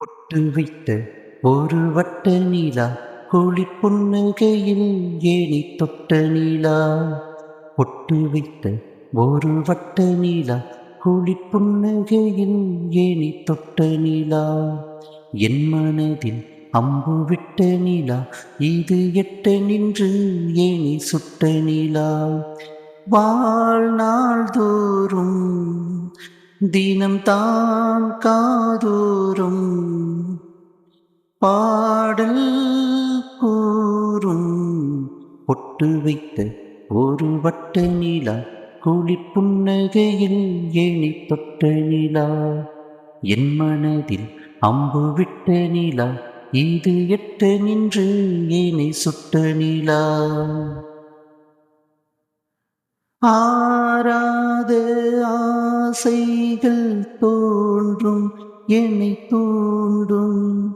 பொட்டு வைத்த ஒரு வட்ட நீலா கோழி புன்னகையில் ஏனி தொட்ட நீலா. பொட்டு வைத்த ஒரு வட்ட நீலா கோழி புன்னகையில் ஏனி தொட்ட நீலா. என் மனதில் அம்பு விட்ட நீலா இது எட்ட நின்று ஏனி சுட்ட நீலா. வாழ்நாள் தோறும் தினம் தான் காதோறும் பாடல் கூறும். பொட்டு வைத்த ஒரு வட்ட நிலா குளிப்புன்னகையில் ஏணி தொட்ட நிலா. என் மனதில் அம்பு விட்ட நிலா இது எட்ட நின்று ஏனை சுட்ட நிலா. ஆராத ஆசைகள் தோன்றும் என்னை தூண்டும்.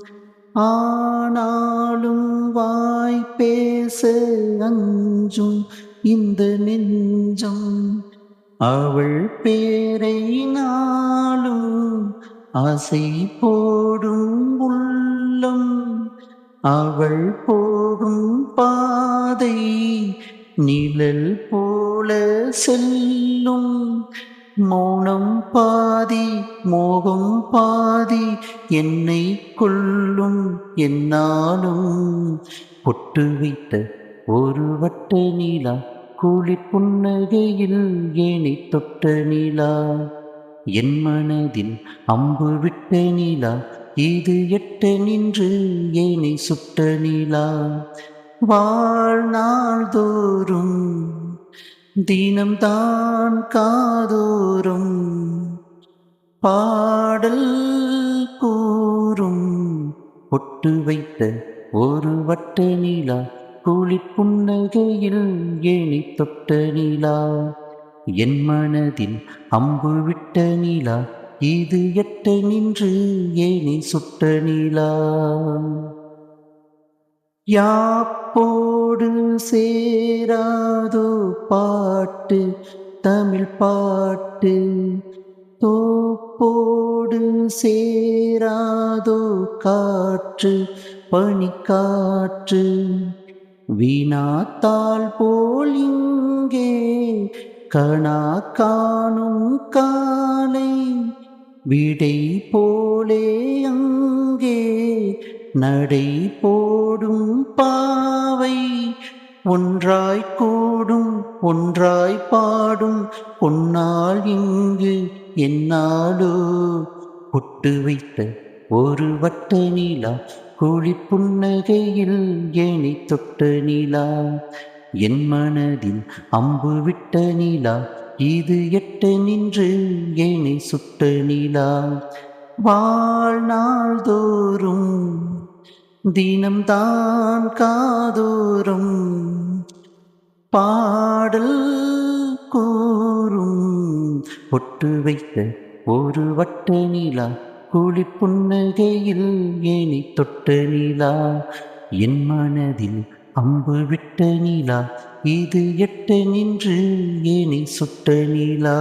ஆனாலும் வாய் பேச அஞ்சும் இந்த நெஞ்சம். அவள் பேரை நாளும் ஆசை போடும் உள்ளம். அவள் போடும் பாதை நிழல் போ போல செல்லும். மௌனம் பாதி மோகம் பாதி என்னை கொள்ளும் என்னாலும். பொட்டு வைத்த ஒரு வட்ட நீலா கூலி புன்னகையில் ஏனை தொட்ட நீலா. என் மனதில் அம்பு விட்ட நீலா இது எட்ட நின்று ஏனை சுட்ட நீலா. வாழ்நாள் தோறும் தினம்தான் காதோறும் பாடல் கூறும். பொட்டு வைத்த ஒரு வட்ட நீலா குளிர் புன்னகையில் ஏணி தொட்ட நீலா. என் மனதில் அம்பு விட்ட நீலா இது எட்ட நின்று ஏனி சுட்ட நீலா. யாப்போடு சேராதோ பாட்டு தமிழ் பாட்டு. தோப்போடு சேராதோ காற்று பனிக்காற்று. வீணாத்தால் போல் இங்கே கணா காணும் காலை. விடை போலே அங்கே நடை போடும் பாவை. ஒன்றாய் கூடும் ஒன்றாய் பாடும் பொன்னால் இங்கு என்னாலோ? பொட்டு வைத்த ஒரு வட்ட நீலா குழி புன்னகையில் ஏனை தொட்ட நீலா. என் மனதில் அம்பு விட்ட நீலா இது எட்ட நின்று ஏனை சுட்ட நீலா. வாழ்நாள் தோறும் தினம்தான் காதோறும் பா பாடல் கூறும். பொட்டு வைத்த ஒரு வட்ட நீலா கூலி புன்னகையில் ஏனி தொட்ட நீலா. என் மனதில் அம்பு விட்ட நீலா இது எட்ட நின்று ஏனி சுட்ட நீலா.